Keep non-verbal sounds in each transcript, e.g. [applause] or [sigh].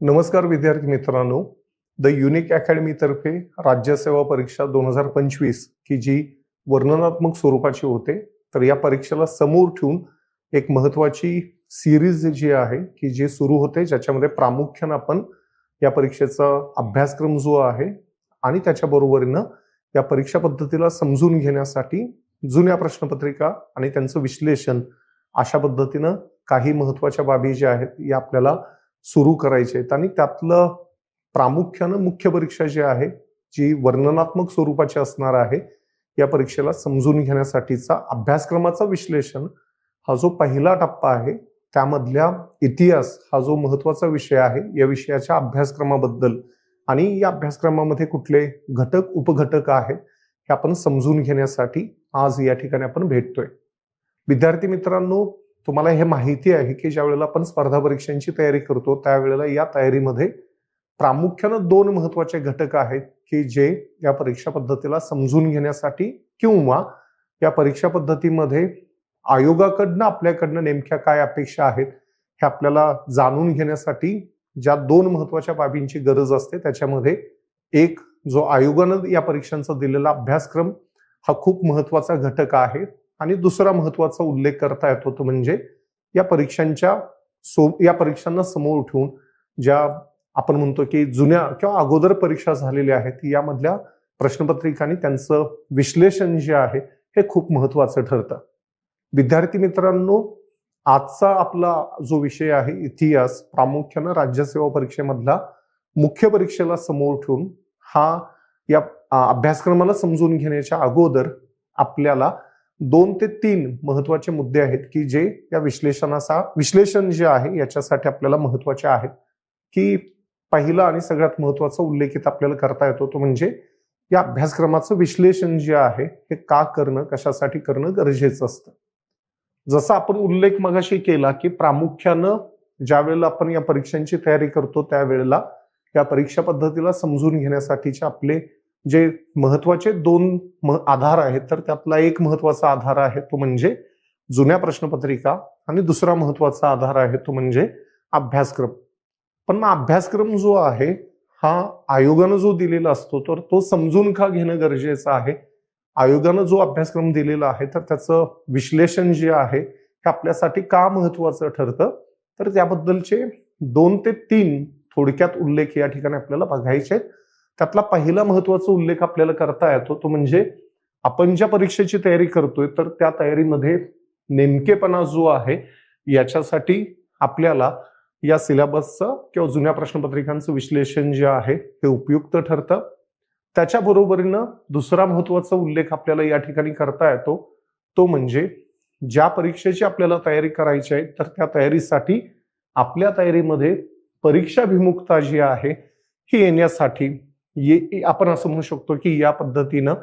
नमस्कार विद्यार्थी मित्रांनो. द युनिक अकॅडमीतर्फे राज्यसेवा परीक्षा दोन हजार पंचवीस की जी वर्णनात्मक स्वरूपाची होते तर या परीक्षेला समोर ठेवून एक महत्वाची सिरीज जी आहे की जी सुरू होते ज्याच्यामध्ये प्रामुख्यानं आपण या परीक्षेचा अभ्यासक्रम जो आहे आणि त्याच्याबरोबरीनं या परीक्षा पद्धतीला समजून घेण्यासाठी जुन्या प्रश्नपत्रिका आणि त्यांचं विश्लेषण अशा पद्धतीनं काही महत्त्वाच्या बाबी ज्या आहेत या आपल्याला सुरू करायचे आहेत. आणि त्यातलं प्रामुख्यानं मुख्य परीक्षा जी आहे जी वर्णनात्मक स्वरूपाची असणार आहे या परीक्षेला समजून घेण्यासाठीचा अभ्यासक्रमाचा विश्लेषण हा जो पहिला टप्पा आहे त्यामधल्या इतिहास हा जो महत्त्वाचा विषय आहे या विषयाच्या अभ्यासक्रमाबद्दल आणि या अभ्यासक्रमामध्ये कुठले घटक उपघटक आहेत हे आपण समजून घेण्यासाठी आज या ठिकाणी आपण भेटतोय. विद्यार्थी मित्रांनो तुम्हाला हे माहिती आहे की ज्या वेळेला आपण स्पर्धा परीक्षांची तयारी करतो त्यावेळेला या तयारीमध्ये प्रामुख्यानं दोन महत्त्वाचे घटक आहेत की जे या परीक्षा पद्धतीला समजून घेण्यासाठी किंवा या परीक्षा पद्धतीमध्ये आयोगाकडनं आपल्याकडनं नेमक्या काय अपेक्षा आहेत हे आपल्याला जाणून घेण्यासाठी ज्या दोन महत्त्वाच्या बाबींची गरज असते त्याच्यामध्ये एक जो आयोगानं या परीक्षांचा दिलेला अभ्यासक्रम हा खूप महत्त्वाचा घटक आहे. आणि दुसरा महत्त्वाचा उल्लेख करता येतो तो म्हणजे या परीक्षांच्या सो या परीक्षांना समोर ठेवून ज्या आपण म्हणतो की जुन्या किंवा अगोदर परीक्षा झालेल्या आहेत यामधल्या प्रश्नपत्रिकाने त्यांचं विश्लेषण जे आहे हे खूप महत्वाचं ठरतं. विद्यार्थी मित्रांनो आजचा आपला जो विषय आहे इतिहास प्रामुख्यानं राज्यसेवा परीक्षेमधला मुख्य परीक्षेला समोर ठेवून हा या अभ्यासक्रमाला समजून घेण्याच्या अगोदर आपल्याला दोन ते तीन महत्त्वाचे मुद्दे आहेत की जे या विश्लेषणाचा विश्लेषण जे आहे याच्यासाठी आपल्याला महत्त्वाचे आहेत. की पहिला आणि सगळ्यात महत्त्वाचा उल्लेखित आपल्याला करता येतो तो म्हणजे या अभ्यासक्रमाचं विश्लेषण जे आहे हे का करणं कशासाठी करणं गरजेचं असतं. जसा आपण उल्लेख मगाशी केला की प्रामुख्यानं ज्या वेळेला आपण या परीक्षांची तयारी करतो त्यावेळेला या परीक्षा पद्धतीला समजून घेण्यासाठीचे आपले जे महत्त्वाचे दोन आधार आहेत तर त्यातला एक महत्त्वाचा आधार आहे तो म्हणजे जुन्या प्रश्नपत्रिका आणि दुसरा महत्त्वाचा आधार आहे तो म्हणजे अभ्यासक्रम. पण मग अभ्यासक्रम जो आहे हा आयोगानं जो दिलेला असतो तर तो समजून का घेणं गरजेचं आहे? आयोगानं जो अभ्यासक्रम दिलेला आहे तर त्याचं विश्लेषण जे आहे हे आपल्यासाठी का महत्वाचं ठरतं? तर त्याबद्दलचे दोन ते तीन थोडक्यात उल्लेख या ठिकाणी आपल्याला बघायचे आहेत. त्यातला पहिला महत्त्वाचा उल्लेख आपल्याला करता येतो तो म्हणजे आपण ज्या परीक्षेची तयारी करतोय तर त्या तयारीमध्ये नेमकेपणा जो आहे याच्यासाठी आपल्याला या सिलेबसचं किंवा जुन्या प्रश्नपत्रिकांचं विश्लेषण जे आहे हे उपयुक्त ठरतं. त्याच्या बरोबरीनं दुसरा महत्त्वाचा उल्लेख आपल्याला या ठिकाणी करता येतो तो म्हणजे ज्या परीक्षेची आपल्याला तयारी करायची आहे तर त्या तयारीसाठी आपल्या तयारीमध्ये परीक्षाभिमुखता जी आहे ही येण्यासाठी ये आपण असं म्हणू शकतो की या पद्धतीनं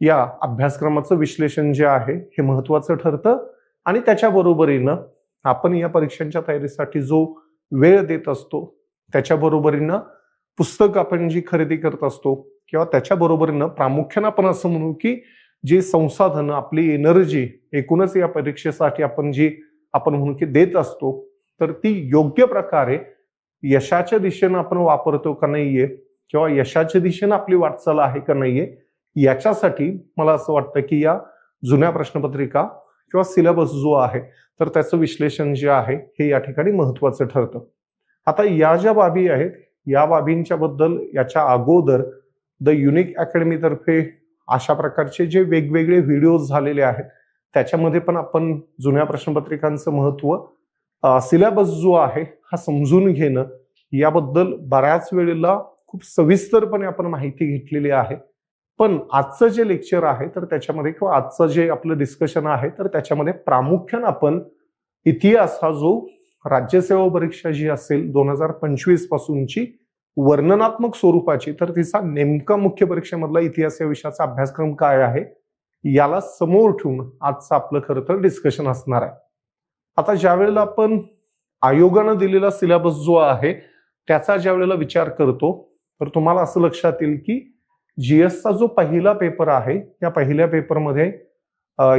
या अभ्यासक्रमाचं विश्लेषण जे आहे हे महत्वाचं ठरतं आणि त्याच्या बरोबरीनं आपण या परीक्षांच्या तयारीसाठी जो वेळ देत असतो त्याच्या बरोबरीनं पुस्तक आपण जी खरेदी करत असतो किंवा त्याच्या बरोबरीनं प्रामुख्यानं आपण असं म्हणू की जी संसाधनं आपली एनर्जी एकूणच या परीक्षेसाठी आपण जी आपण म्हणू की देत असतो तर ती योग्य प्रकारे यशाच्या दिशेनं आपण वापरतो का नाहीये किंवा यशाच्या दिशेनं आपली वाटचाल आहे का नाहीये याच्यासाठी मला असं वाटतं की या जुन्या प्रश्नपत्रिका किंवा सिलेबस जो आहे तर त्याचं विश्लेषण जे आहे हे या ठिकाणी महत्वाचं ठरतं. आता या ज्या बाबी आहेत या बाबींच्या बद्दल याच्या अगोदर द युनिक अकॅडमीतर्फे अशा प्रकारचे जे वेगवेगळे व्हिडिओज झालेले आहेत त्याच्यामध्ये पण आपण जुन्या प्रश्नपत्रिकांचं महत्त्व सिलेबस जो आहे हा समजून घेणं याबद्दल बऱ्याच वेळेला खूप सविस्तरपणे आपण माहिती घेतलेली आहे. पण आजचं जे लेक्चर आहे तर त्याच्यामध्ये किंवा आजचं जे आपलं डिस्कशन आहे तर त्याच्यामध्ये प्रामुख्यानं आपण इतिहास हा जो राज्यसेवा परीक्षा जी असेल दोन हजार पंचवीस पासूनची वर्णनात्मक स्वरूपाची तर तिचा नेमका मुख्य परीक्षेमधला इतिहास या विषयाचा अभ्यासक्रम काय आहे याला समोर ठेवून आजचं आपलं खरं तर डिस्कशन असणार आहे. आता ज्या वेळेला आपण आयोगानं दिलेला सिलेबस जो आहे त्याचा ज्या वेळेला विचार करतो तर तुम्हाला असं लक्षात येईल की जीएसचा जो पहिला पेपर आहे या पहिल्या पेपरमध्ये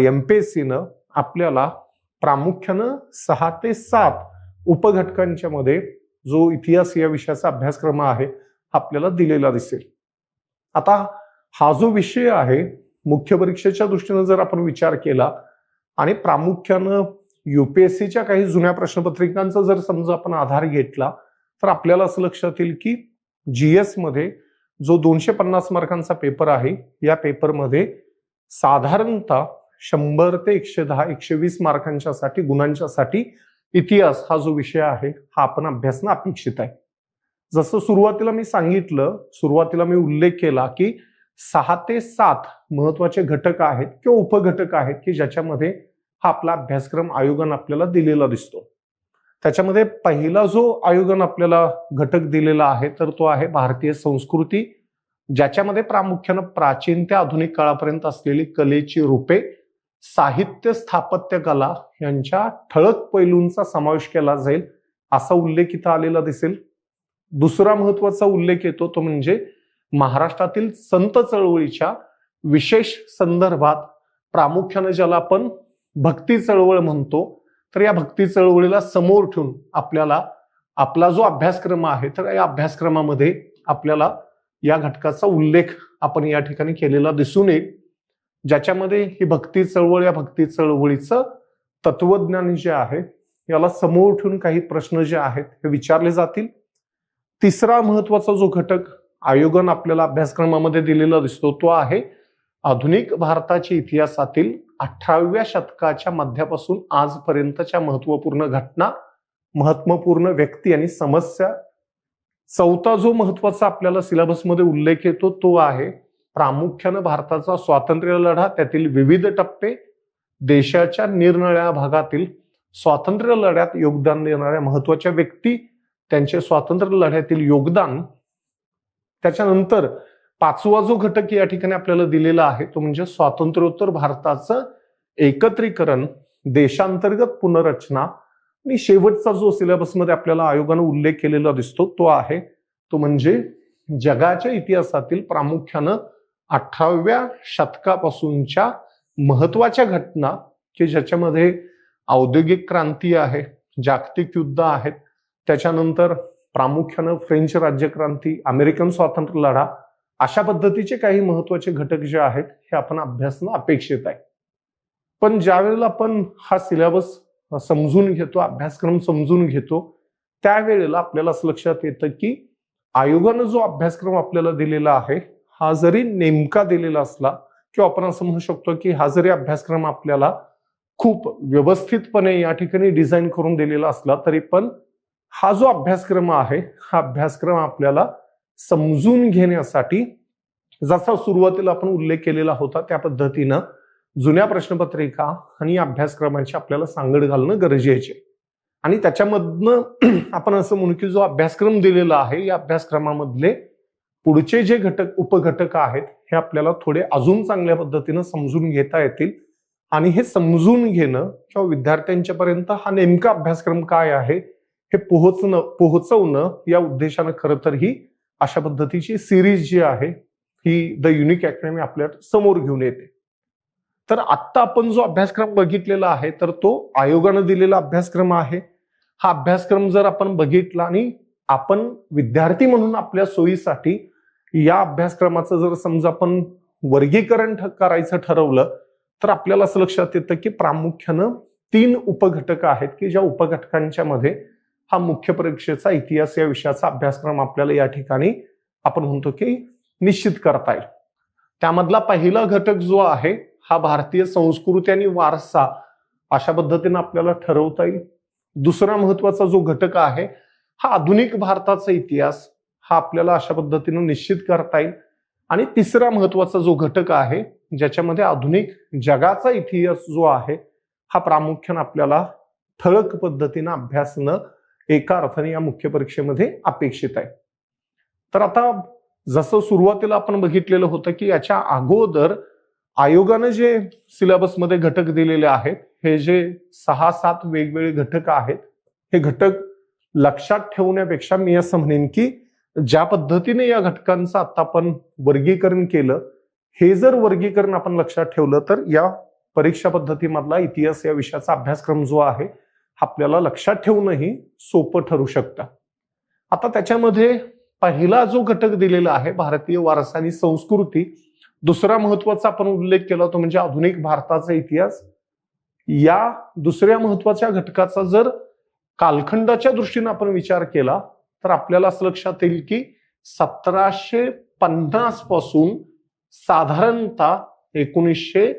एम पी एस सीनं आपल्याला प्रामुख्यानं सहा ते सात उपघटकांच्या मध्ये जो इतिहास या विषयाचा अभ्यासक्रम आहे हा आपल्याला दिलेला दिसेल. आता हा जो विषय आहे मुख्य परीक्षेच्या दृष्टीनं जर आपण विचार केला आणि प्रामुख्यानं युपीएससीच्या काही जुन्या प्रश्नपत्रिकांचा जर समजा आपण आधार घेतला तर आपल्याला असं लक्षात येईल की जीएसमध्ये जो दोनशे पन्नास मार्कांचा पेपर आहे या पेपरमध्ये साधारणतः शंभर ते एकशे दहा एकशे वीस मार्कांच्या साठी गुणांच्या साठी इतिहास हा जो विषय आहे हा आपण अभ्यासणं अपेक्षित आहे. जसं सुरुवातीला मी सांगितलं सुरुवातीला मी उल्लेख केला की सहा ते सात महत्त्वाचे घटक आहेत किंवा उपघटक आहेत की ज्याच्यामध्ये हा आपला अभ्यासक्रम आयोगानं आपल्याला दिलेला दिसतो. त्याच्यामध्ये पहिला जो आयोगानं आपल्याला घटक दिलेला आहे तर तो आहे भारतीय संस्कृती ज्याच्यामध्ये प्रामुख्यानं प्राचीन ते आधुनिक काळापर्यंत असलेली कलेची रूपे साहित्य स्थापत्य कला यांच्या ठळक पैलूंचा समावेश केला जाईल असा उल्लेख इथं आलेला दिसेल. दुसरा महत्त्वाचा उल्लेख येतो तो म्हणजे महाराष्ट्रातील संत चळवळीच्या विशेष संदर्भात प्रामुख्याने ज्याला आपण भक्ती चळवळ म्हणतो तर या भक्ती चळवळीला समोर ठेवून आपल्याला आपला जो अभ्यासक्रम आहे तर या अभ्यासक्रमामध्ये आपल्याला या घटकाचा उल्लेख आपण या ठिकाणी केलेला दिसून येईल. ज्याच्यामध्ये ही भक्ती चळवळ या भक्ती चळवळीचं तत्वज्ञान जे आहे याला समोर ठेवून काही प्रश्न जे आहेत हे विचारले जातील. तिसरा महत्त्वाचा जो घटक आयोगानं आपल्याला अभ्यासक्रमामध्ये दिलेला दिसतो तो आहे आधुनिक भारताच्या इतिहासातील अठराव्या शतकाच्या मध्यापासून आजपर्यंतच्या महत्त्वपूर्ण घटना महत्त्वपूर्ण व्यक्ती आणि समस्या. चौथा जो महत्त्वाचा आपल्याला सिलेबसमध्ये उल्लेख येतो तो आहे प्रामुख्यानं भारताचा स्वातंत्र्य लढा त्यातील विविध टप्पे. देशाच्या निरनिळ्या भागातील स्वातंत्र्य लढ्यात योगदान देणाऱ्या महत्त्वाच्या व्यक्ती त्यांचे स्वातंत्र्य लढ्यातील योगदान. त्याच्यानंतर पाचवा जो घटक या ठिकाणी आपल्याला दिलेला आहे तो म्हणजे स्वातंत्र्योत्तर भारताचं एकत्रीकरण देशांतर्गत पुनर्रचना. आणि शेवटचा जो सिलेबसमध्ये आपल्याला आयोगानं उल्लेख केलेला दिसतो तो आहे तो म्हणजे जगाच्या इतिहासातील प्रामुख्यानं अठराव्या शतकापासूनच्या महत्त्वाच्या घटना की ज्याच्यामध्ये औद्योगिक क्रांती आहे जागतिक युद्ध आहेत त्याच्यानंतर प्रामुख्यानं फ्रेंच राज्यक्रांती अमेरिकन स्वातंत्र्य लढा अशा पद्धतीचे काही महत्त्वाचे घटक जे आहेत हे आपण अभ्यासणं अपेक्षित आहे. पण ज्यावेळेला आपण हा सिलेबस समजून घेतो अभ्यासक्रम समजून घेतो त्यावेळेला आपल्याला असं लक्षात येतं की आयोगानं जो अभ्यासक्रम आपल्याला दिलेला आहे हा जरी नेमका दिलेला असला किंवा आपण असं म्हणू शकतो की हा जरी अभ्यासक्रम आपल्याला खूप व्यवस्थितपणे या ठिकाणी डिझाईन करून दिलेला असला तरी पण हा जो अभ्यासक्रम आहे हा अभ्यासक्रम आपल्याला समजून घेण्यासाठी जसा सुरुवातीला आपण उल्लेख केलेला होता त्या पद्धतीनं जुन्या प्रश्नपत्रिका आणि अभ्यासक्रमांची आपल्याला सांगड घालणं गरजेचे. आणि त्याच्यामधनं [clears throat] आपण असं म्हणू की जो अभ्यासक्रम दिलेला आहे या अभ्यासक्रमामधले पुढचे जे घटक उपघटक आहेत हे आपल्याला थोडे अजून चांगल्या पद्धतीनं समजून घेता येतील. आणि हे समजून घेणं किंवा विद्यार्थ्यांच्या पर्यंत हा नेमका अभ्यासक्रम काय आहे हे पोहोचणं पोहोचवणं या उद्देशानं खरं तर ही अशा पद्धतीची सिरीज जी आहे ही द युनिक अकॅडमी आपल्यासमोर घेऊन येते. तर आत्ता आपण जो अभ्यासक्रम बघितलेला आहे तर तो आयोगानं दिलेला अभ्यासक्रम आहे. हा अभ्यासक्रम जर आपण बघितला आणि आपण विद्यार्थी म्हणून आपल्या सोयीसाठी या अभ्यासक्रमाचं जर समजा आपण वर्गीकरण करायचं ठरवलं तर आपल्याला असं लक्षात येतं की प्रामुख्यानं तीन उपघटक आहेत की ज्या उपघटकांच्या मध्ये हा मुख्य परीक्षेचा इतिहास या विषयाचा अभ्यासक्रम आपल्याला या ठिकाणी आपण म्हणतो की निश्चित करता येईल. त्यामधला पहिला घटक जो आहे हा भारतीय संस्कृती आणि वारसा अशा पद्धतीने आपल्याला ठरवता येईल. दुसरा महत्त्वाचा जो घटक आहे हा आधुनिक भारताचा इतिहास हा आपल्याला अशा पद्धतीनं निश्चित करता येईल. आणि तिसरा महत्त्वाचा जो घटक आहे ज्याच्यामध्ये आधुनिक जगाचा इतिहास जो आहे हा प्रामुख्यानं आपल्याला ठळक पद्धतीनं अभ्यासणं एका अर्थाने या मुख्य परीक्षेमध्ये अपेक्षित आहे. तर आता जसं सुरुवातीला आपण बघितलेलं होतं की याच्या अगोदर आयोगानं जे सिलेबसमध्ये घटक दिलेले आहेत हे जे सहा सात वेगवेगळे घटक आहेत हे घटक लक्षात ठेवण्यापेक्षा मी असं म्हणेन की ज्या पद्धतीने या घटकांचं आता आपण वर्गीकरण केलं हे जर वर्गीकरण आपण लक्षात ठेवलं तर या परीक्षा पद्धतीमधला इतिहास या विषयाचा अभ्यासक्रम जो आहे आपल्याला लक्षात ठेवणंही सोपं ठरू शकतं. आता त्याच्यामध्ये पहिला जो घटक दिलेला आहे भारतीय वारसा आणि संस्कृती दुसरा महत्त्वाचा आपण उल्लेख केला तो म्हणजे आधुनिक भारताचा इतिहास. या दुसऱ्या महत्त्वाच्या घटकाचा जर कालखंडाच्या दृष्टीने आपण विचार केला तर आपल्याला असं लक्षात येईल की सतराशे पन्नासपासून साधारणतः एकोणीसशे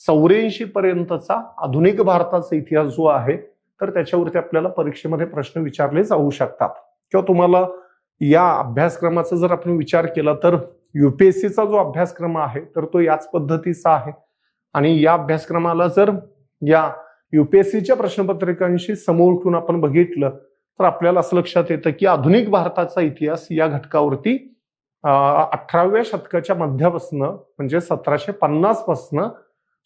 चौऱ्याऐंशी पर्यंतचा आधुनिक भारताचा इतिहास जो आहे तर त्याच्यावरती आपल्याला परीक्षेमध्ये प्रश्न विचारले जाऊ शकतात. किंवा तुम्हाला या अभ्यासक्रमाचा जर आपण विचार केला तर युपीएससीचा जो अभ्यासक्रम आहे तर तो याच पद्धतीचा आहे. आणि या अभ्यासक्रमाला जर या युपीएससीच्या प्रश्नपत्रिकांशी समोर उठून आपण बघितलं तर आपल्याला असं लक्षात येतं की आधुनिक भारताचा इतिहास या घटकावरती अठराव्या शतकाच्या मध्यापासून म्हणजे सतराशे पन्नास पासनं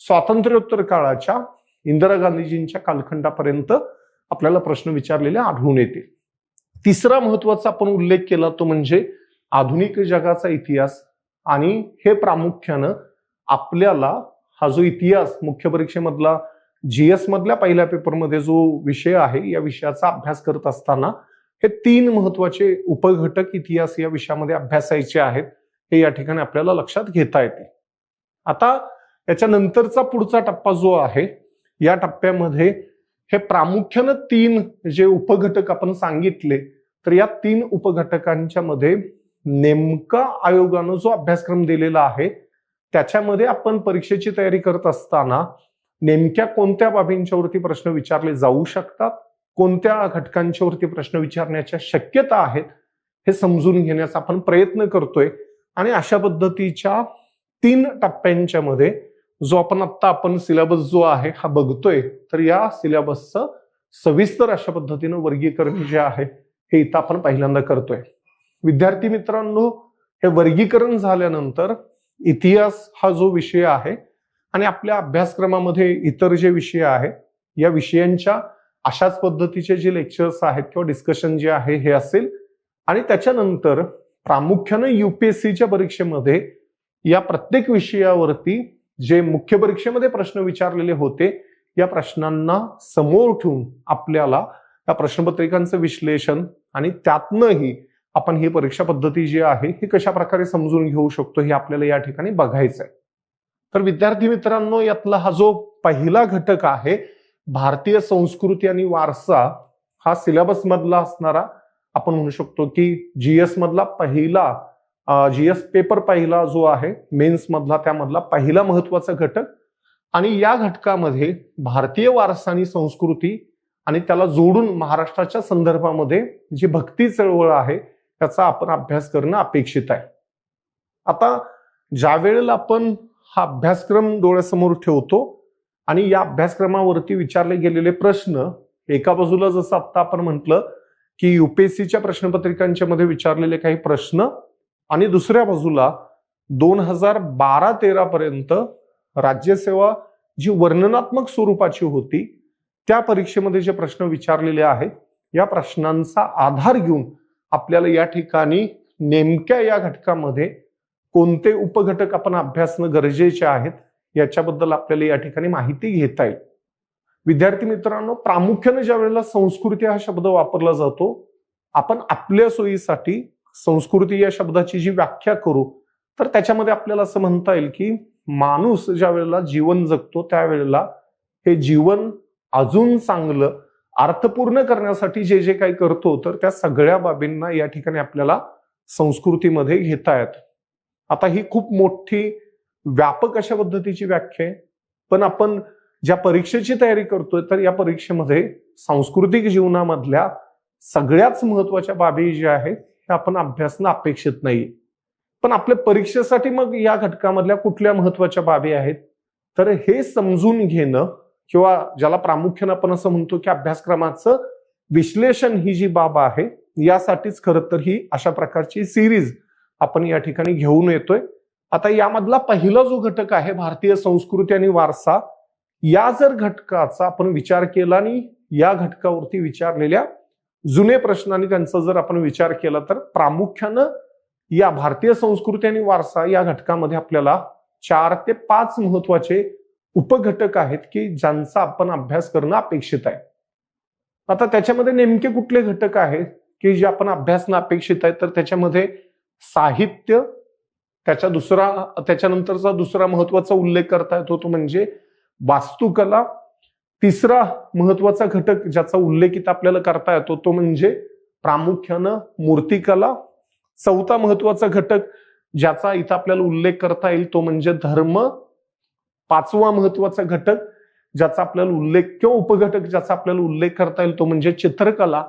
स्वातंत्र्योत्तर काळाच्या इंदिरा गांधीजींच्या कालखंडापर्यंत आपल्याला प्रश्न विचारलेले आढळून येते तिसरा महत्त्वाचा आपण उल्लेख केला तो म्हणजे आधुनिक जगाचा इतिहास आणि हे प्रामुख्यानं आपल्याला हा जो इतिहास मुख्य परीक्षेमधला जीएस मधल्या पहिल्या पेपरमध्ये जो विषय आहे या विषयाचा अभ्यास करत असताना हे तीन महत्त्वाचे उपघटक इतिहास या विषयामध्ये अभ्यासायचे आहेत हे या ठिकाणी आपल्याला लक्षात घेता येते. आता याच्यानंतरचा पुढचा टप्पा जो आहे या टप्प्यामध्ये हे प्रामुख्यानं तीन जे उपघटक आपण सांगितले तर या तीन उपघटकांच्या मध्ये नेमका आयोगानं जो अभ्यासक्रम दिलेला आहे त्याच्यामध्ये आपण परीक्षेची तयारी करत असताना नेमक्या कोणत्या बाबींच्यावरती प्रश्न विचारले जाऊ शकतात कोणत्या घटकांच्यावरती प्रश्न विचारण्याच्या शक्यता आहेत हे समजून घेण्याचा आपण प्रयत्न करतोय. आणि अशा पद्धतीच्या तीन टप्प्यांच्या मध्ये जो आपण आत्ता आपण सिलेबस जो आहे हा बघतोय तर या सिलेबसचं सविस्तर अशा पद्धतीनं वर्गीकरण जे आहे हे इथं आपण पहिल्यांदा करतोय. विद्यार्थी मित्रांनो हे वर्गीकरण झाल्यानंतर इतिहास हा जो विषय आहे आणि आपल्या अभ्यासक्रमामध्ये इतर जे विषय आहेत या विषयांच्या अशाच पद्धतीचे जे लेक्चर्स आहेत किंवा डिस्कशन जे आहे हे असेल. आणि त्याच्यानंतर प्रामुख्यानं युपीएससीच्या परीक्षेमध्ये या प्रत्येक विषयावरती जे मुख्य परीक्षेमध्ये प्रश्न विचारलेले होते या प्रश्नांना समोर ठेवून आपल्याला या प्रश्नपत्रिकांचं विश्लेषण आणि त्यातनंही आपण ही परीक्षा पद्धती जी आहे ही कशा प्रकारे समजून घेऊ शकतो हे आपल्याला या ठिकाणी बघायचं आहे तर विद्यार्थी मित्रांनो यातला हा जो पहिला घटक आहे भारतीय संस्कृती आणि वारसा हा सिलेबस मधला असणारा आपण म्हणू शकतो की जीएस मधला पहिला जीएस पेपर पहिला जो आहे मेन्स मधला त्यामधला पहिला महत्त्वाचा घटक. आणि या घटकामध्ये भारतीय वारसा आणि संस्कृती आणि त्याला जोडून महाराष्ट्राच्या संदर्भामध्ये जी भक्ती चळवळ आहे त्याचा आपण अभ्यास करणं अपेक्षित आहे. आता ज्या वेळेला आपण हा अभ्यासक्रम डोळ्यासमोर ठेवतो आणि या अभ्यासक्रमावरती विचारले गेलेले प्रश्न एका बाजूला जसं आता आपण म्हटलं की युपीएससीच्या प्रश्नपत्रिकांच्या मध्ये विचारलेले काही प्रश्न आणि दुसऱ्या बाजूला दोन हजार बारा तेरा पर्यंत राज्यसेवा जी वर्णनात्मक स्वरूपाची होती त्या परीक्षेमध्ये जे प्रश्न विचारलेले आहेत या प्रश्नांचा आधार घेऊन आपल्याला या ठिकाणी नेमक्या या घटकामध्ये कोणते उपघटक आपण अभ्यासणं गरजेचे आहेत याच्याबद्दल आपल्याला या ठिकाणी माहिती घेता येईल. विद्यार्थी मित्रांनो प्रामुख्याने ज्या वेळेला संस्कृती हा शब्द वापरला जातो आपण आपल्या सोयीसाठी संस्कृती या शब्दाची जी व्याख्या करू तर त्याच्यामध्ये आपल्याला असं म्हणता येईल की माणूस ज्या वेळेला जीवन जगतो त्यावेळेला हे जीवन अजून चांगलं अर्थपूर्ण करण्यासाठी जे जे काही करतो तर त्या सगळ्या बाबींना या ठिकाणी आपल्याला संस्कृतीमध्ये घेता येत. आता ही खूप मोठी व्यापक अशा पद्धतीची व्याख्या आहे. पण आपण ज्या परीक्षेची तयारी करतोय तर या परीक्षेमध्ये सांस्कृतिक जीवनामधल्या सगळ्याच महत्त्वाच्या बाबी ज्या आहेत हे आपण अभ्यासणं अपेक्षित नाही. पण आपल्या परीक्षेसाठी मग या घटकामधल्या कुठल्या महत्त्वाच्या बाबी आहेत? तर हे समजून घेणं किंवा ज्याला प्रामुख्यानं आपण असं म्हणतो की अभ्यासक्रमाचं विश्लेषण ही जी बाब आहे यासाठीच खरं तर ही अशा प्रकारची सिरीज आपण या ठिकाणी घेऊन येतोय. आता यामधला पहिला जो घटक आहे भारतीय संस्कृती आणि वारसा या जर घटकाचा आपण विचार केला आणि या घटकावरती विचारलेल्या जुने प्रश्न आणि त्यांचा जर आपण विचार केला तर प्रामुख्यानं या भारतीय संस्कृती आणि वारसा या घटकामध्ये आपल्याला चार ते पाच महत्त्वाचे उपघटक आहेत की ज्यांचा आपण अभ्यास करणं अपेक्षित आहे. आता त्याच्यामध्ये नेमके कुठले घटक आहेत की जे आपण अभ्यासणं अपेक्षित आहे तर त्याच्यामध्ये साहित्य त्याच्या दुसरा त्याच्यानंतरचा दुसरा महत्त्वाचा उल्लेख करता येतो तो म्हणजे वास्तुकला तिसरा महत्त्वाचा घटक ज्याचा उल्लेख इथं आपल्याला करता येतो तो म्हणजे प्रामुख्यानं मूर्तिकला. चौथा महत्त्वाचा घटक ज्याचा इथं आपल्याला उल्लेख करता येईल तो म्हणजे धर्म. पाचवा महत्त्वाचा घटक ज्याचा आपल्याला उल्लेख किंवा उपघटक ज्याचा आपल्याला उल्लेख करता येईल तो म्हणजे चित्रकला.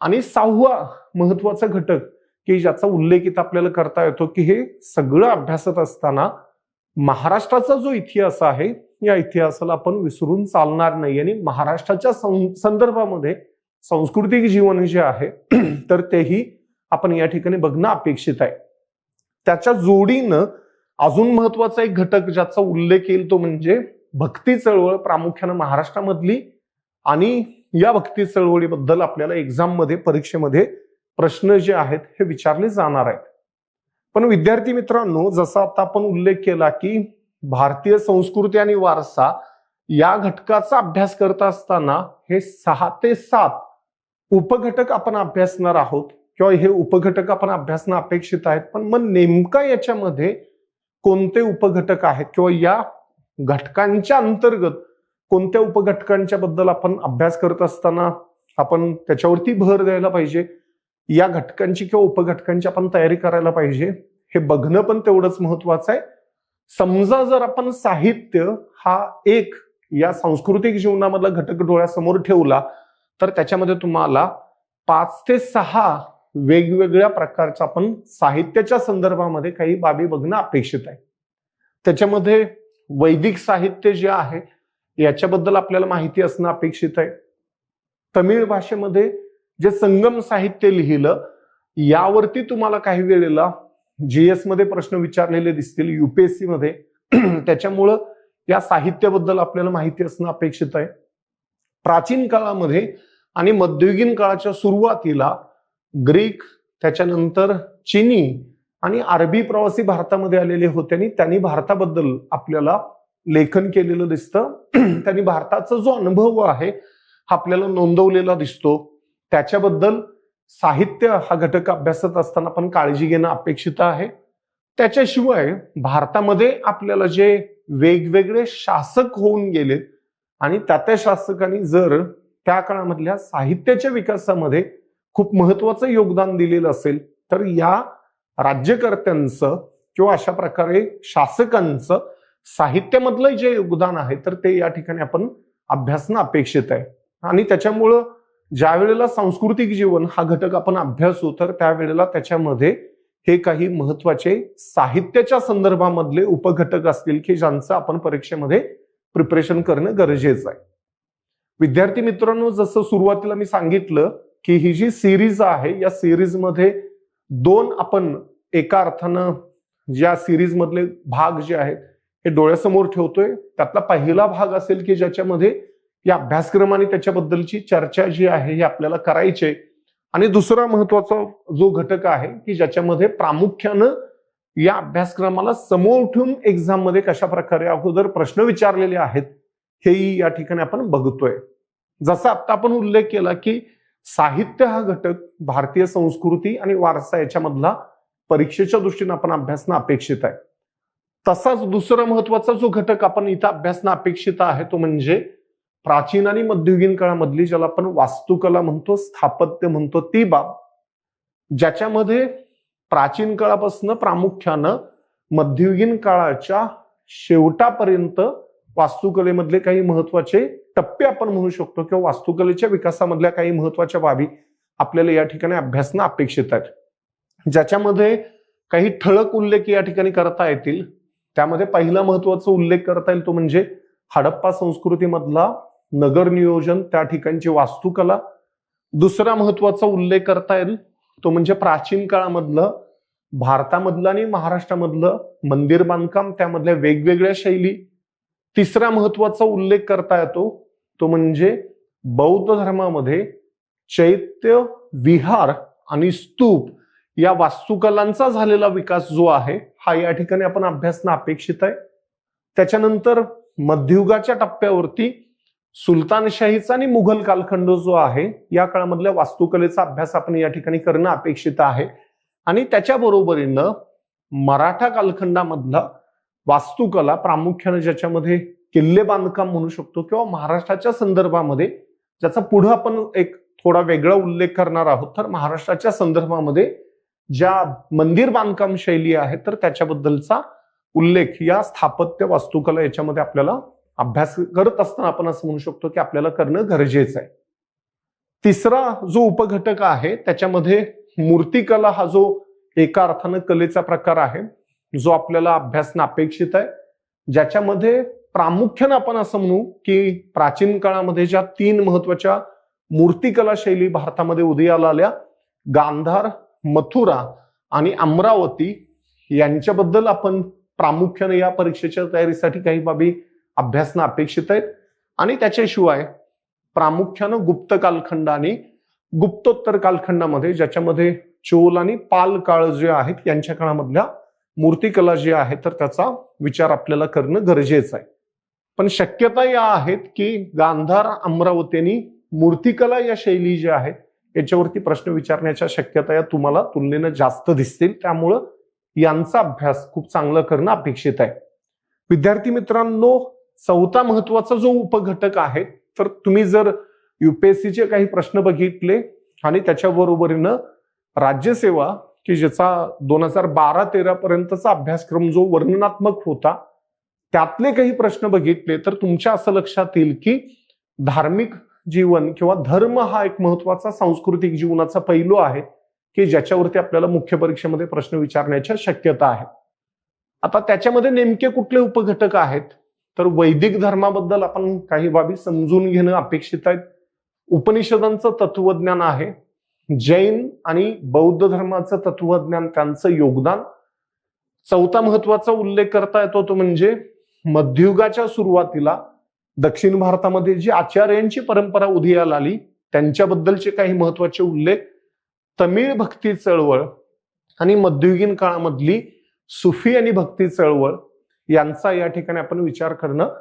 आणि सहावा महत्त्वाचा घटक की ज्याचा उल्लेख इथं आपल्याला करता येतो की हे सगळं अभ्यासत असताना महाराष्ट्राचा जो इतिहास आहे या इतिहासाला आपण विसरून चालणार नाही. आणि महाराष्ट्राच्या सं- संदर्भामध्ये सांस्कृतिक जीवन जे आहे [clears throat] तर तेही आपण या ठिकाणी बघणं अपेक्षित आहे. त्याच्या जोडीनं अजून महत्त्वाचा एक घटक ज्याचा उल्लेख येईल तो म्हणजे भक्ती चळवळ प्रामुख्यानं महाराष्ट्रामधली आणि या भक्ती चळवळीबद्दल आपल्याला एक्झाममध्ये परीक्षेमध्ये प्रश्न जे आहेत हे विचारले जाणार आहेत. पण विद्यार्थी मित्रांनो जसा आता आपण उल्लेख केला की भारतीय संस्कृती आणि वारसा या घटकाचा अभ्यास करत असताना हे सहा ते सात उपघटक आपण अभ्यासणार आहोत किंवा हे उपघटक आपण अभ्यासणं अपेक्षित आहेत. पण मग नेमका याच्यामध्ये कोणते उपघटक आहेत किंवा या घटकांच्या अंतर्गत कोणत्या उपघटकांच्या बद्दल आपण अभ्यास करत असताना आपण त्याच्यावरती भर द्यायला पाहिजे? या घटकांची किंवा उपघटकांची आपण तयारी करायला पाहिजे? हे बघणं पण तेवढंच महत्वाचं आहे. समजा जर आपण साहित्य हा एक या सांस्कृतिक जीवनामधला घटक डोळ्यासमोर ठेवला तर त्याच्यामध्ये तुम्हाला पाच ते सहा वेगवेगळ्या प्रकारच्या आपण साहित्याच्या संदर्भामध्ये काही बाबी बघणं अपेक्षित आहे. त्याच्यामध्ये वैदिक साहित्य जे आहे याच्याबद्दल आपल्याला माहिती असणं अपेक्षित आहे. तमिळ भाषेमध्ये जे संगम साहित्य लिहिलं यावरती तुम्हाला काही वेळेला जीएसमध्ये प्रश्न विचारलेले दिसतील युपीएससी मध्ये. [clears throat] त्याच्यामुळं या साहित्याबद्दल आपल्याला माहिती असणं अपेक्षित आहे. प्राचीन काळामध्ये आणि मध्ययुगीन काळाच्या सुरुवातीला ग्रीक त्याच्यानंतर चिनी आणि अरबी प्रवासी भारतामध्ये आलेले होते आणि त्यांनी भारताबद्दल आपल्याला लेखन केलेलं दिसतं. [clears throat] त्यांनी भारताचा जो अनुभव आहे हा आपल्याला नोंदवलेला दिसतो. त्याच्याबद्दल साहित्य हा घटक अभ्यासत असताना पण काळजी घेणं अपेक्षित आहे. त्याच्याशिवाय भारतामध्ये आपल्याला जे वेगवेगळे शासक होऊन गेलेत आणि त्या त्या शासकांनी जर त्या काळामधल्या साहित्याच्या विकासामध्ये खूप महत्वाचं योगदान दिलेलं असेल तर या राज्यकर्त्यांचं किंवा अशा प्रकारे शासकांचं साहित्यामधलं जे योगदान आहे तर ते या ठिकाणी आपण अभ्यासणं अपेक्षित आहे. आणि त्याच्यामुळं ज्या वेळेला सांस्कृतिक जीवन हा घटक आपण अभ्यासू तर त्यावेळेला त्याच्यामध्ये हे काही महत्त्वाचे साहित्याच्या संदर्भामधले उपघटक असतील की ज्यांचं आपण परीक्षेमध्ये प्रिपरेशन करणं गरजेचं आहे. विद्यार्थी मित्रांनो जसं सुरुवातीला मी सांगितलं की ही जी सिरीज आहे या सिरीजमध्ये दोन आपण एका अर्थानं ज्या सिरीज मधले भाग जे आहेत हे डोळ्यासमोर ठेवतोय. त्यातला पहिला भाग असेल की ज्याच्यामध्ये या अभ्यासक्रम आणि त्याच्याबद्दलची चर्चा जी आहे ही आपल्याला करायची आहे. आणि दुसरा महत्त्वाचा जो घटक आहे की ज्याच्यामध्ये प्रामुख्यानं या अभ्यासक्रमाला समोर ठेवून एक्झाममध्ये कशा प्रकारे अगोदर प्रश्न विचारलेले आहेत हेही या ठिकाणी आपण बघतोय जसा आता आपण उल्लेख केला की साहित्य हा घटक भारतीय संस्कृती आणि वारसा याच्यामधला परीक्षेच्या दृष्टीने आपण अभ्यासनं अपेक्षित आहे तसाच दुसरा महत्त्वाचा जो घटक आपण इथं अभ्यासनं अपेक्षित आहे तो म्हणजे प्राचीन आणि मध्ययुगीन काळामधली ज्याला आपण वास्तुकला म्हणतो स्थापत्य म्हणतो ती बाब ज्याच्यामध्ये प्राचीन काळापासून प्रामुख्यानं मध्ययुगीन काळाच्या शेवटापर्यंत वास्तुकलेमधले काही महत्त्वाचे टप्पे आपण म्हणू शकतो किंवा वास्तुकलेच्या विकासामधल्या काही महत्त्वाच्या बाबी आपल्याला या ठिकाणी अभ्यासनं अपेक्षित आहेत. ज्याच्यामध्ये काही ठळक उल्लेख या ठिकाणी करता येतील. त्यामध्ये पहिला महत्त्वाचा उल्लेख करता येईल तो म्हणजे हडप्पा संस्कृतीमधला नगर नियोजन त्या ठिकाणची वास्तुकला. दुसरा महत्त्वाचा उल्लेख करता येईल तो म्हणजे प्राचीन काळामधलं भारतामधलं आणि महाराष्ट्रामधलं मंदिर बांधकाम त्यामधल्या वेगवेगळ्या शैली. तिसरा महत्त्वाचा उल्लेख करता येतो तो म्हणजे बौद्ध धर्मामध्ये चैत्य विहार आणि स्तूप या वास्तुकलांचा झालेला विकास जो आहे हा या ठिकाणी आपण अभ्यासणं अपेक्षित आहे. त्याच्यानंतर मध्ययुगाच्या टप्प्यावरती सुलतानशाहीचा आणि मुघल कालखंड जो आहे या काळामधल्या वास्तुकलेचा अभ्यास आपण या ठिकाणी करणं अपेक्षित आहे. आणि त्याच्या बरोबरीनं मराठा कालखंडामधला वास्तुकला प्रामुख्याने ज्याच्यामध्ये किल्ले बांधकाम म्हणू शकतो किंवा महाराष्ट्राच्या संदर्भामध्ये ज्याचा पुढं आपण एक थोडा वेगळा उल्लेख करणार आहोत तर महाराष्ट्राच्या संदर्भामध्ये ज्या मंदिर बांधकाम शैली आहेत तर त्याच्याबद्दलचा उल्लेख या स्थापत्य वास्तुकला याच्यामध्ये आपल्याला अभ्यास करत असताना आपण असं म्हणू शकतो की आपल्याला करणं गरजेचं आहे. तिसरा जो उपघटक आहे त्याच्यामध्ये मूर्तिकला हा जो एका अर्थानं कलेचा प्रकार आहे जो आपल्याला अभ्यासणं अपेक्षित आहे ज्याच्यामध्ये प्रामुख्यानं आपण असं म्हणू की प्राचीन काळामध्ये ज्या तीन महत्त्वाच्या मूर्तिकला शैली भारतामध्ये उदयाला आल्या गांधार मथुरा आणि अमरावती यांच्याबद्दल आपण प्रामुख्याने या परीक्षेच्या तयारीसाठी काही बाबी अभ्यासणं अपेक्षित आहेत. आणि त्याच्याशिवाय प्रामुख्यानं गुप्त कालखंड आणि गुप्तोत्तर कालखंडामध्ये ज्याच्यामध्ये चोल आणि पाल काळ जे आहेत यांच्या काळामधल्या मूर्तिकला जी आहे तर त्याचा विचार आपल्याला करणं गरजेचं आहे. पण शक्यता या आहेत की गांधार अमरावतींनी मूर्तिकला या शैली ज्या आहेत याच्यावरती प्रश्न विचारण्याच्या शक्यता या तुम्हाला तुलनेनं जास्त दिसतील. त्यामुळं यांचा अभ्यास खूप चांगलं करणं अपेक्षित आहे. विद्यार्थी मित्रांनो चौथा महत्त्वाचा जो उपघटक आहे तर तुम्ही जर युपीएससीचे काही प्रश्न बघितले आणि त्याच्या बरोबरीनं राज्यसेवा की ज्याचा दोन हजार बारा तेरा पर्यंतचा अभ्यासक्रम जो वर्णनात्मक होता त्यातले काही प्रश्न बघितले तर तुमच्या असं लक्षात येईल की धार्मिक जीवन किंवा धर्म हा एक महत्त्वाचा सांस्कृतिक जीवनाचा पैलू आहे की ज्याच्यावरती आपल्याला मुख्य परीक्षेमध्ये प्रश्न विचारण्याच्या शक्यता आहे. आता त्याच्यामध्ये नेमके कुठले उपघटक आहेत? तर वैदिक धर्माबद्दल आपण काही बाबी समजून घेणं अपेक्षित आहेत. उपनिषदांचं तत्वज्ञान आहे. जैन आणि बौद्ध धर्माचं तत्वज्ञान त्यांचं योगदान. चौथा महत्त्वाचा उल्लेख करता येतो तो म्हणजे मध्ययुगाच्या सुरुवातीला दक्षिण भारतामध्ये जी आचार्यांची परंपरा उदयाला आली त्यांच्याबद्दलचे काही महत्त्वाचे उल्लेख. तमिळ भक्ती चळवळ आणि मध्ययुगीन काळामधली सुफी आणि भक्ती चळवळ यांचा या ठिकाणी आपण विचार करणं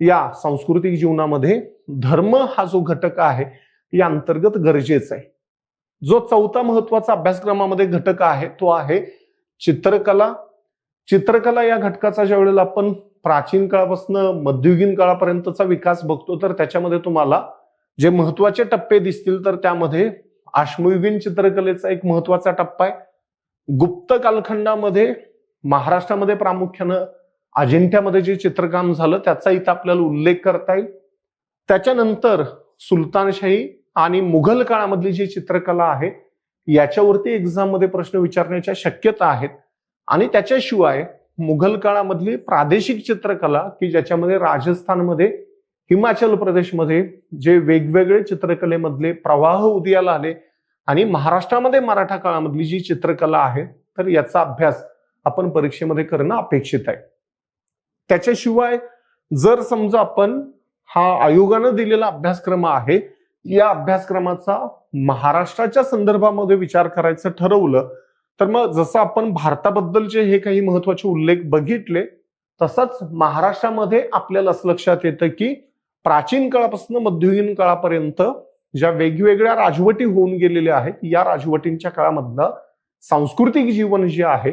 या सांस्कृतिक जीवनामध्ये धर्म हा जो घटक आहे या अंतर्गत गरजेचा आहे. जो चौथा महत्त्वाचा अभ्यासक्रमामध्ये घटक आहे तो आहे चित्रकला. चित्रकला या घटकाचा ज्या वेळेला आपण प्राचीन काळापासून मध्ययुगीन काळापर्यंतचा विकास बघतो तर त्याच्यामध्ये तुम्हाला जे महत्त्वाचे टप्पे दिसतील तर त्यामध्ये आश्मयुगीन चित्रकलेचा एक महत्त्वाचा टप्पा आहे. गुप्त कालखंडामध्ये महाराष्ट्रामध्ये प्रामुख्यानं अजिंठ्यामध्ये जे चित्रकाम झालं त्याचा इथं आपल्याला उल्लेख करता येईल. त्याच्यानंतर सुलतानशाही आणि मुघल काळामधली जी चित्रकला आहे याच्यावरती एक्झाममध्ये प्रश्न विचारण्याच्या शक्यता आहेत. आणि त्याच्याशिवाय मुघल काळामधली प्रादेशिक चित्रकला की ज्याच्यामध्ये राजस्थानमध्ये हिमाचल प्रदेशमध्ये जे वेगवेगळे चित्रकलेमधले प्रवाह उदयाला आले आणि महाराष्ट्रामध्ये मराठा काळामधली जी चित्रकला आहे तर याचा अभ्यास आपण परीक्षेमध्ये करणं अपेक्षित आहे. त्याच्याशिवाय जर समजा आपण हा आयोगानं दिलेला अभ्यासक्रम आहे या अभ्यासक्रमाचा महाराष्ट्राच्या संदर्भामध्ये विचार करायचं ठरवलं तर मग जसं आपण भारताबद्दलचे हे काही महत्त्वाचे उल्लेख बघितले तसंच महाराष्ट्रामध्ये आपल्याला असं लक्षात येतं की प्राचीन काळापासून मध्ययुगीन काळापर्यंत ज्या वेगवेगळ्या राजवटी होऊन गेलेल्या आहेत या राजवटींच्या काळामधलं सांस्कृतिक जीवन जे आहे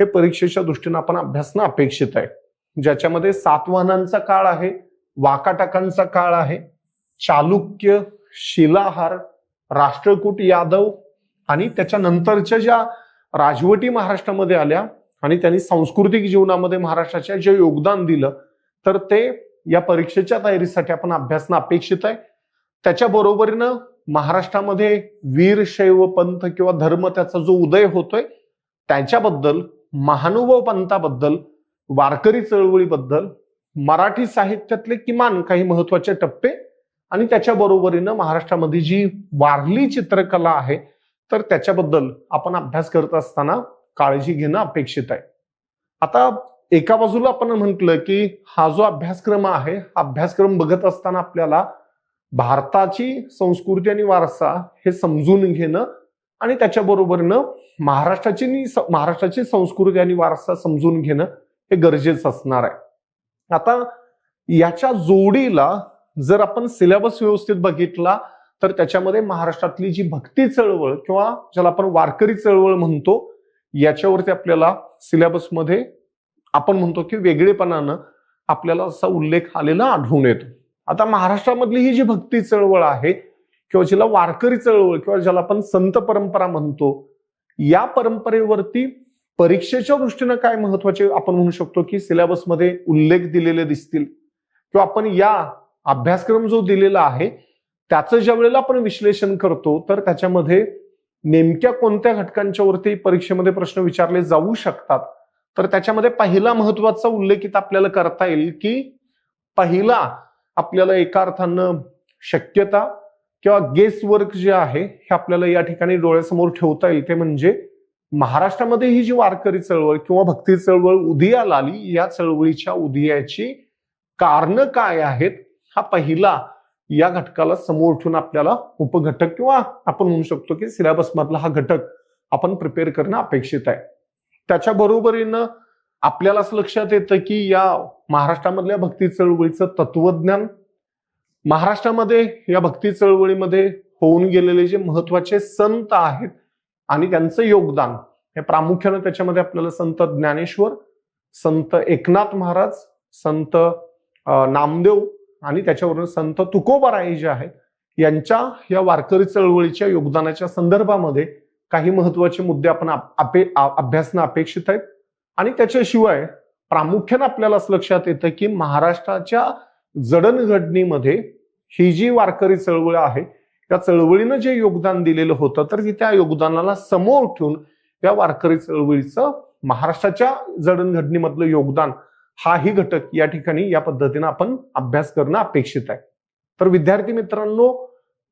हे परीक्षेच्या दृष्टीनं आपण अभ्यासणं अपेक्षित आहे. ज्याच्यामध्ये सातवाहनांचा काळ आहे वाकाटकांचा काळ आहे चालुक्य शिलाहार राष्ट्रकूट यादव आणि त्याच्यानंतरच्या ज्या राजवटी महाराष्ट्रामध्ये आल्या आणि त्यांनी सांस्कृतिक जीवनामध्ये महाराष्ट्राच्या जे योगदान दिलं तर ते या परीक्षेच्या तयारीसाठी आपण अभ्यासणं अपेक्षित आहे. त्याच्या बरोबरीनं महाराष्ट्रामध्ये वीरशैव पंथ किंवा धर्म त्याचा जो उदय होतोय त्याच्याबद्दल महानुभाव पंथाबद्दल वारकरी चळवळीबद्दल मराठी साहित्यातले किमान काही महत्त्वाचे टप्पे आणि त्याच्या बरोबरीनं महाराष्ट्रामध्ये जी वारली चित्रकला आहे तर त्याच्याबद्दल आपण अभ्यास करत असताना काळजी घेणं अपेक्षित आहे. आता एका बाजूला आपण म्हटलं की हा जो अभ्यासक्रम आहे हा अभ्यासक्रम बघत असताना आपल्याला भारताची संस्कृती आणि वारसा हे समजून घेणं आणि त्याच्याबरोबरीनं महाराष्ट्राची महाराष्ट्राची संस्कृती आणि वारसा समजून घेणं हे गरजेचं असणार आहे. आता याच्या जोडीला जर आपण सिलेबस व्यवस्थित बघितला तर त्याच्यामध्ये महाराष्ट्रातली जी भक्ती चळवळ किंवा ज्याला आपण वारकरी चळवळ म्हणतो याच्यावरती आपल्याला सिलेबसमध्ये आपण म्हणतो की वेगळेपणानं आपल्याला असा उल्लेख आलेला आढळून येतो. आता महाराष्ट्रामधली ही जी भक्ती चळवळ आहे किंवा जिला वारकरी चळवळ किंवा ज्याला आपण संत परंपरा म्हणतो या परंपरेवरती परीक्षेच्या दृष्टीनं काय महत्त्वाचे आपण म्हणू शकतो की सिलेबसमध्ये उल्लेख दिलेले दिसतील. किंवा आपण या अभ्यासक्रम जो दिलेला आहे त्याचं ज्या वेळेला आपण विश्लेषण करतो तर त्याच्यामध्ये नेमक्या कोणत्या घटकांच्या वरती परीक्षेमध्ये प्रश्न विचारले जाऊ शकतात. तर त्याच्यामध्ये पहिला महत्त्वाचा उल्लेखित आपल्याला करता येईल की पहिला आपल्याला एका अर्थानं शक्यता किंवा गेस वर्क जे आहे हे आपल्याला या ठिकाणी डोळ्यासमोर ठेवता येईल. ते म्हणजे महाराष्ट्रामध्ये ही जी वारकरी चळवळ किंवा भक्ती चळवळ उदयाला आली या चळवळीच्या उदयाची कारण काय आहेत हा पहिला या घटकाला समोर ठेवून आपल्याला उपघटक किंवा आपण म्हणू शकतो की सिलेबस मधला हा घटक आपण प्रिपेअर करणं अपेक्षित आहे. त्याच्या बरोबरीनं आपल्याला असं लक्षात येतं की या महाराष्ट्रामधल्या भक्ती चळवळीचं तत्वज्ञान महाराष्ट्रामध्ये या भक्ती चळवळीमध्ये होऊन गेलेले जे महत्त्वाचे संत आहेत आणि त्यांचं योगदान हे प्रामुख्यानं त्याच्यामध्ये आपल्याला संत ज्ञानेश्वर संत एकनाथ महाराज संत नामदेव आणि त्याच्यावरून संत तुकोबाराय जे आहेत यांच्या या वारकरी चळवळीच्या योगदानाच्या संदर्भामध्ये काही महत्त्वाचे मुद्दे आपण आप- आपे अभ्यासणं अपेक्षित आहेत. आणि त्याच्याशिवाय प्रामुख्यानं आपल्याला असं लक्षात येतं की महाराष्ट्राच्या जडणघडणीमध्ये ही जी वारकरी चळवळ आहे त्या चळवळीनं जे योगदान दिलेलं होतं तर त्या योगदानाला समोर ठेवून या वारकरी चळवळीचं महाराष्ट्राच्या जडणघडणीमधलं योगदान हाही घटक या ठिकाणी या पद्धतीनं आपण अभ्यास करणं अपेक्षित आहे. तर विद्यार्थी मित्रांनो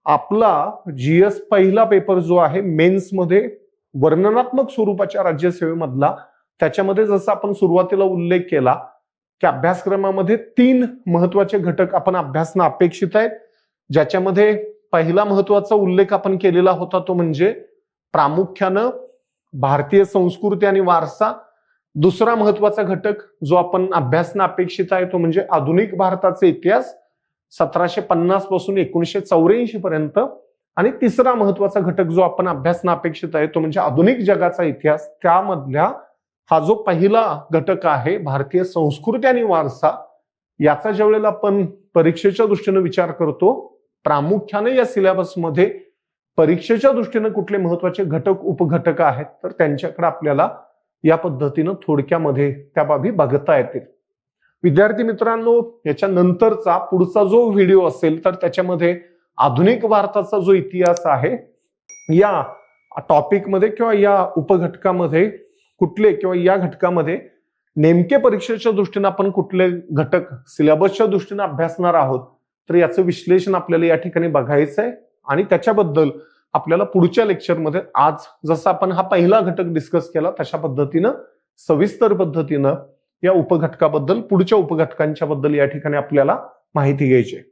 आपला जीएस पहिला पेपर जो आहे मेन्समध्ये वर्णनात्मक स्वरूपाच्या राज्यसेवेमधला त्याच्यामध्ये जसं आपण सुरुवातीला उल्लेख केला की अभ्यासक्रमामध्ये तीन महत्त्वाचे घटक आपण अभ्यासणं अपेक्षित आहेत ज्याच्यामध्ये पहिला महत्त्वाचा उल्लेख आपण केलेला होता तो म्हणजे प्रामुख्यानं भारतीय संस्कृती आणि वारसा. दुसरा महत्त्वाचा घटक जो आपण अभ्यासणं अपेक्षित आहे तो म्हणजे आधुनिक भारताचा इतिहास. सतराशे पन्नासपासून एकोणीशे चौऱ्याऐंशी पर्यंत. आणि तिसरा महत्त्वाचा घटक जो आपण अभ्यासणं अपेक्षित आहे तो म्हणजे आधुनिक जगाचा इतिहास. त्यामधल्या हा जो पहिला घटक आहे भारतीय संस्कृती आणि वारसा याचा ज्यावेळेला आपण परीक्षेच्या दृष्टीनं विचार करतो प्रामुख्याने या सिलेबसमध्ये परीक्षेच्या दृष्टीनं कुठले महत्त्वाचे घटक उपघटक आहेत तर त्यांच्याकडे आपल्याला या पद्धतीनं थोडक्यामध्ये त्या बाबी बघता येतील. विद्यार्थी मित्रांनो याच्या नंतरचा पुढचा जो व्हिडिओ असेल तर त्याच्यामध्ये आधुनिक भारताचा जो इतिहास आहे या टॉपिकमध्ये किंवा या उपघटकामध्ये कुठले किंवा या घटकामध्ये नेमके परीक्षेच्या दृष्टीनं आपण कुठले घटक सिलेबसच्या दृष्टीनं अभ्यासणार आहोत तर याचं विश्लेषण आपल्याला या ठिकाणी बघायचं आहे. आणि त्याच्याबद्दल आपल्याला पुढच्या लेक्चरमध्ये आज जसा आपण हा पहिला घटक डिस्कस केला तशा पद्धतीनं सविस्तर पद्धतीनं या उपघटकाबद्दल पुढच्या उपघटकांच्या बद्दल या ठिकाणी आपल्याला माहिती घ्यायची आहे.